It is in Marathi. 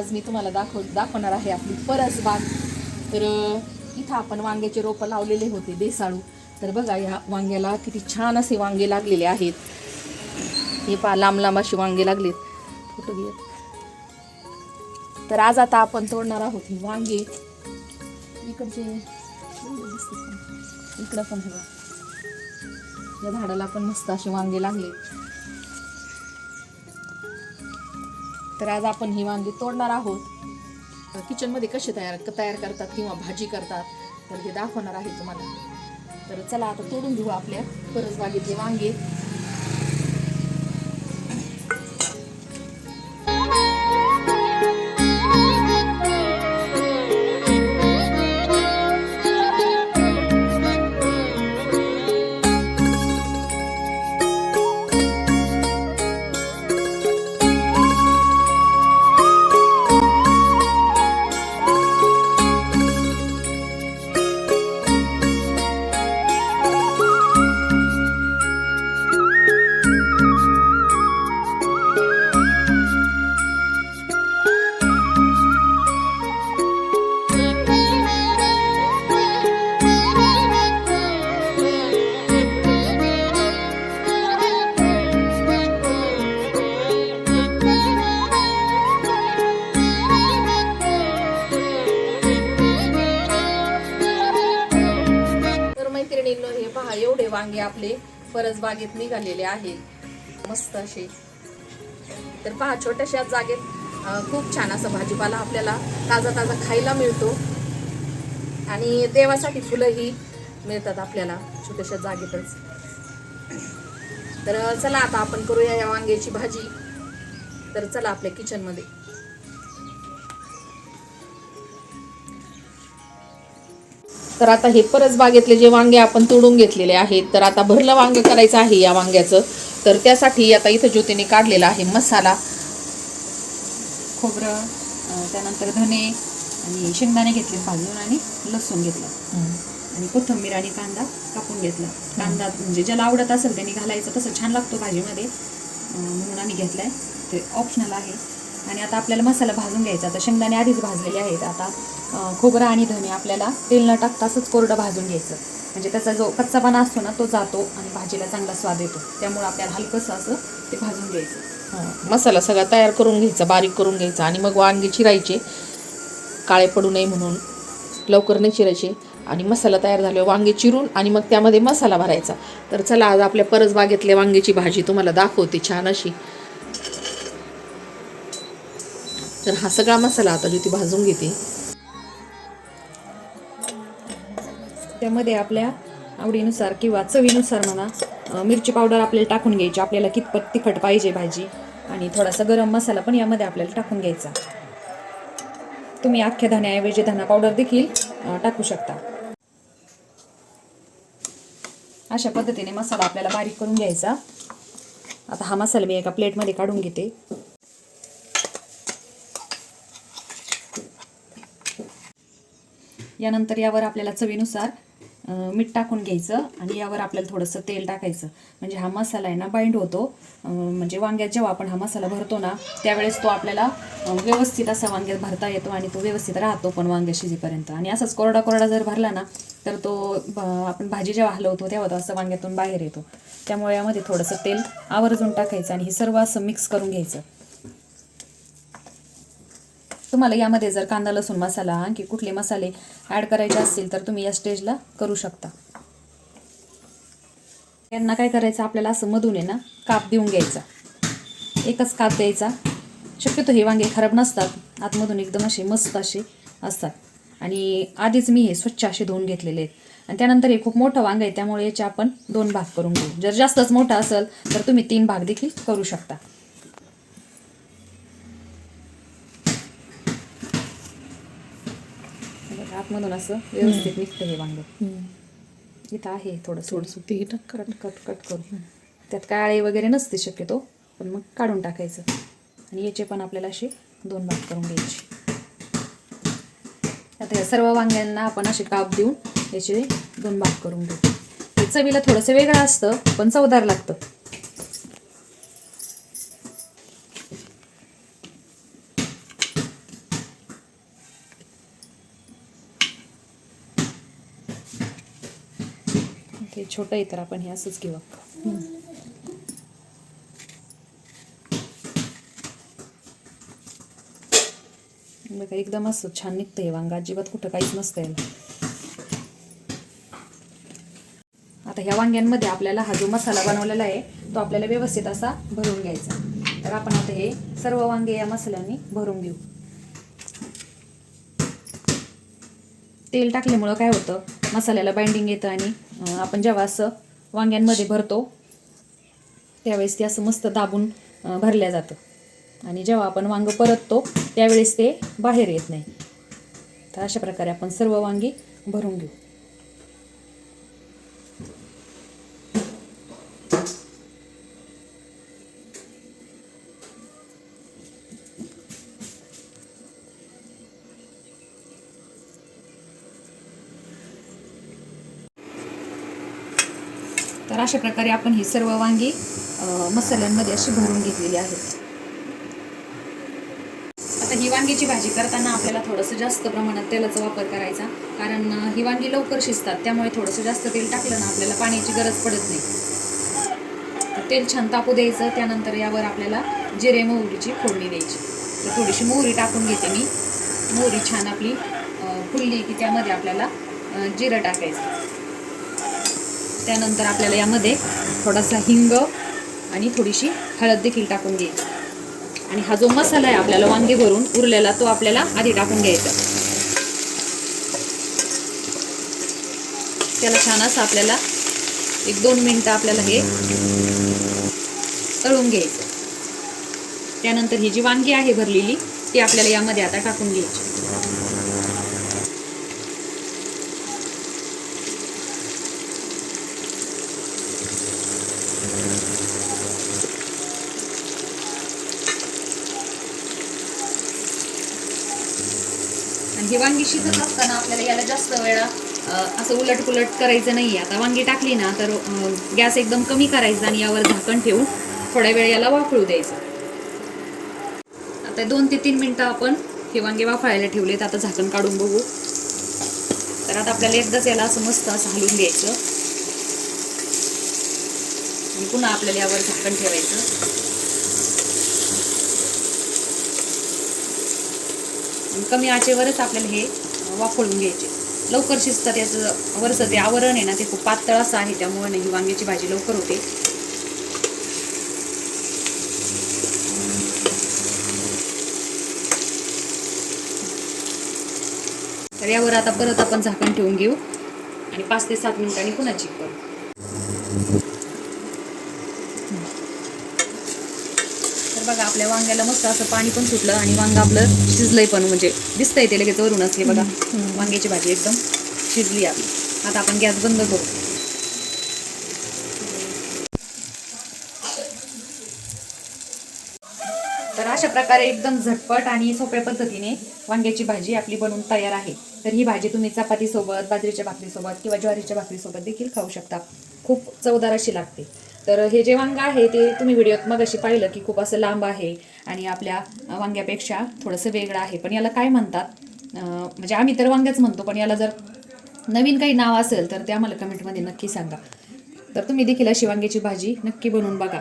आज मी तुम्हाला दाखव दाखवणार आहे आपली परसबाग तर इथं आपण वांग्याचे रोपं लावलेले होते बेसाळू. तर बघा या वांग्याला किती छान असे वांगे लागलेले आहेत. हे पा लांब लांब असे वांगे लागलेत. फोटो घेत तर आज आता आपण तोडणार आहोत हे वांगे. इकडचे इकडं पण बघा. या झाडाला पण मस्त असे वांगे लागले. तर आज आपण ही वांगी तोडणार आहोत. किचनमध्ये कसे तयार तयार करतात किंवा भाजी करतात तर हे दाखवणार आहे तुम्हाला. तर चला आता तोडून घेऊ आपल्या परस बागेतले वांगे. आपले परसबागेत निघालेले आहेत. मस्त असे. तर पहा छोट्याशा जागेत खूप छान असं भाजीपाला आपल्याला ताजा ताजा खायला मिळतो. आणि देवासाठी फुलंही मिळतात आपल्याला छोट्याशा जागेतच. तर चला आता आपण करूया या वांग्याची भाजी. तर चला आपल्या किचनमध्ये तर आता हे परस बागेतले जे वांगे आपण तोडून घेतलेले आहेत तर आता भरलं वांग करायचं आहे या वांग्याचं. तर त्यासाठी आता इथं ज्योतीने काढलेला आहे मसाला. खोबरं त्यानंतर धने आणि शेंगदाणे घेतले भाजून आणि लसूण घेतलं. आणि कोथिंबीर आणि कांदा कापून घेतला. कांदा म्हणजे ज्याला आवडत असेल त्यांनी घालायचं तसं छान लागतो भाजीमध्ये. म्हणून आम्ही घेतलाय. ते ऑप्शनल आहे. आणि आता आपल्याला मसाला भाजून घ्यायचा आता शेंगदाणे आधीच भाजलेले आहेत. आता खोबरं आणि धने आपल्याला तेल न टाकताच कोरडं भाजून घ्यायचं. म्हणजे त्याचा जो कच्चापणा असतो ना तो जातो आणि भाजीला चांगला स्वाद येतो. त्यामुळे आपल्याला हलकंसं असं ते भाजून घ्यायचं. मसाला सगळा तयार करून घ्यायचा बारीक करून घ्यायचा आणि मग वांगे चिरायचे. काळे पडू नये म्हणून लवकर नाही चिरायचे. आणि मसाला तयार झाल्यावर वांगे चिरून आणि मग त्यामध्ये मसाला भरायचा. तर चला आज आपल्या परसबागेतल्या वांग्याची भाजी तुम्हाला दाखवते छान अशी. तर हा सगळा मसाला आता ज्योती भाजून घेते. त्यामध्ये आपल्या आवडीनुसार किंवा चवीनुसार म्हणा मिरची पावडर आपल्याला टाकून घ्यायची. आपल्याला कितपत तिखट पाहिजे भाजी. आणि थोडासा गरम मसाला पण यामध्ये आपल्याला टाकून घ्यायचा. तुम्ही अख्ख्या धण्याऐवजी धना पावडर देखील टाकू शकता. अशा पद्धतीने मसाला आपल्याला बारीक करून घ्यायचा. आता हा मसाला मी एका प्लेटमध्ये काढून घेते. यानंतर यावर आपल्याला चवीनुसार मीठ टाकून घ्यायचं आणि यावर आपल्याला थोडंसं तेल टाकायचं. म्हणजे हा मसाला आहे ना बाइंड होतो. म्हणजे वांग्यात जेव्हा आपण हा मसाला भरतो ना त्यावेळेस तो आपल्याला व्यवस्थित असा वांग्यात भरता येतो आणि तो व्यवस्थित राहतो पण वांग्या शिजेपर्यंत. आणि असंच कोरडा कोरडा जर भरला ना तर तो आपण भाजी जेव्हा हलवतो तेव्हा तो असं वांग्यातून बाहेर येतो. त्यामुळे यामध्ये थोडंसं तेल आवर्जून टाकायचं आणि हे सर्व असं मिक्स करून घ्यायचं. तुम्हाला यामध्ये जर कांदा लसूण मसाला आणखी कुठले मसाले ॲड करायचे असतील तर तुम्ही या स्टेजला करू शकता. यांना काय करायचं? आपल्याला असं मधून आहे ना काप देऊन घ्यायचा. एकच काप द्यायचा. शक्यतो हे वांगे खराब नसतात. आतमधून एकदम असे मस्त असे असतात. आणि आधीच मी हे स्वच्छ असे धुवून घेतलेले आहेत. आणि त्यानंतर हे खूप मोठं वांग आहे त्यामुळे याचे आपण दोन भाग करून घेऊ. जर जास्तच मोठा असेल तर तुम्ही तीन भाग देखील करू शकता. आतमधून असं व्यवस्थित निघतं हे वांग. इथं आहे थोडं थोडंसं ते कट कट कट करू त्यात काय आळे वगैरे नसते शक्यतो पण मग काढून टाकायचं. आणि याचे पण आपल्याला असे दोन भाग करून घ्यायचे. आता या सर्व वांग्यांना आपण असे काप देऊन याचे दोन भाग करून घेऊ. हे चवीला थोडंसं वेगळं असतं पण चवदार लागतं ते छोटं आहे तर आपण हे असंच घेऊ. बघा एकदम असं छान निघतं हे वांगा. अजिबात कुठं काहीच नसतं याला. आता ह्या वांग्यांमध्ये आपल्याला हा जो मसाला बनवलेला आहे तो आपल्याला व्यवस्थित असा भरून घ्यायचा. तर आपण आता हे सर्व वांगे या मसाल्याने भरून घेऊ. तेल टाकल्यामुळं काय होतं? मसाल्याला बाइंडिंग येतं आणि आपण जेव्हा असं वांग्यांमध्ये भरतो त्यावेळेस ते असं मस्त दाबून भरल्या जातं. आणि जेव्हा आपण वांगं परततो त्यावेळेस ते बाहेर येत नाही. तर अशा प्रकारे आपण सर्व वांगी भरून घेऊ. तर अशा प्रकारे आपण ही सर्व वांगी मसाल्यांमध्ये अशी भरून घेतलेली आहेत. आता ही वांगीची भाजी करताना आपल्याला थोडंसं जास्त प्रमाणात तेलाचा वापर करायचा. कारण ही वांगी लवकर शिजतात त्यामुळे थोडंसं जास्त तेल टाकलं ना आपल्याला पाण्याची गरज पडत नाही. तर तेल छान तापू द्यायचं त्यानंतर यावर आपल्याला जिरे मोहरीची फोडणी द्यायची. तर थोडीशी मोहरी टाकून घेते मी. मोहरी छान आपली फुलली की त्यामध्ये आपल्याला जिरं टाकायचं. त्यानंतर आपल्याला यामध्ये थोडासा हिंग आणि थोडीशी हळद देखील टाकून घ्यायची. आणि हा जो मसाला आहे आपल्याला वांगे भरून उरलेला तो आपल्याला आधी टाकून घ्यायचा. त्याला छान असं आपल्याला एक दोन मिनटं आपल्याला हे तळून घ्यायचं. त्यानंतर ही जी वांगी आहे भरलेली ती आपल्याला यामध्ये आता टाकून घ्यायची. हे वांगी शिजत असताना आपल्याला याला जास्त वेळा असं उलट पुलट करायचं नाही आता वांगी टाकली ना तर गॅस एकदम कमी करायचा आणि यावर झाकण ठेवून थोड्या वेळ याला वाफळू द्यायचं. आता दोन ते तीन मिनटं आपण हे वांगे वाफळायला ठेवलेत. आता झाकण काढून बघू. तर आता आपल्याला एकदाच याला असं मस्त असं हलवून द्यायचं आणि पुन्हा आपल्याला यावर झाकण ठेवायचं. कमी आचेवरच आपल्याला हे वाफळून घ्यायचे. लवकर शिजतात याचं वरचं ते आवरण आहे ना ते खूप पातळ असं आहे त्यामुळे ना ही वांग्याची भाजी लवकर होते. तर यावर आता परत आपण झाकण ठेवून घेऊ. आणि पाच ते सात मिनिटांनी पुन्हा चिक करू बघा आपल्या वांग्याला मस्त असं पाणी पण सुटलं आणि वांग आपलं शिजलंय पण म्हणजे दिसतंय ते लगेच वरूनच हे बघा. वांग्याची भाजी एकदम शिजली आपली. आता आपण गॅस बंद करू. तर अशा प्रकारे एकदम झटपट आणि सोप्या पद्धतीने वांग्याची भाजी आपली बनवून तयार आहे. तर ही भाजी तुम्ही चपातीसोबत बाजरीच्या भाकरीसोबत किंवा ज्वारीच्या भाकरीसोबत देखील खाऊ शकता. खूप चवदार अशी लागते. तर हे जे वांग आहे ते तुम्ही व्हिडिओत मग अशी पाहिलं की खूप असं लांब आहे आणि आपल्या वांग्यापेक्षा थोडंसं वेगळं आहे. पण याला काय म्हणतात? म्हणजे आम्ही तर वांग्याच म्हणतो पण याला जर नवीन काही नाव असेल तर ते आम्हाला कमेंटमध्ये नक्की सांगा. तर तुम्ही देखील अशी वांग्याची भाजी नक्की बनवून बघा.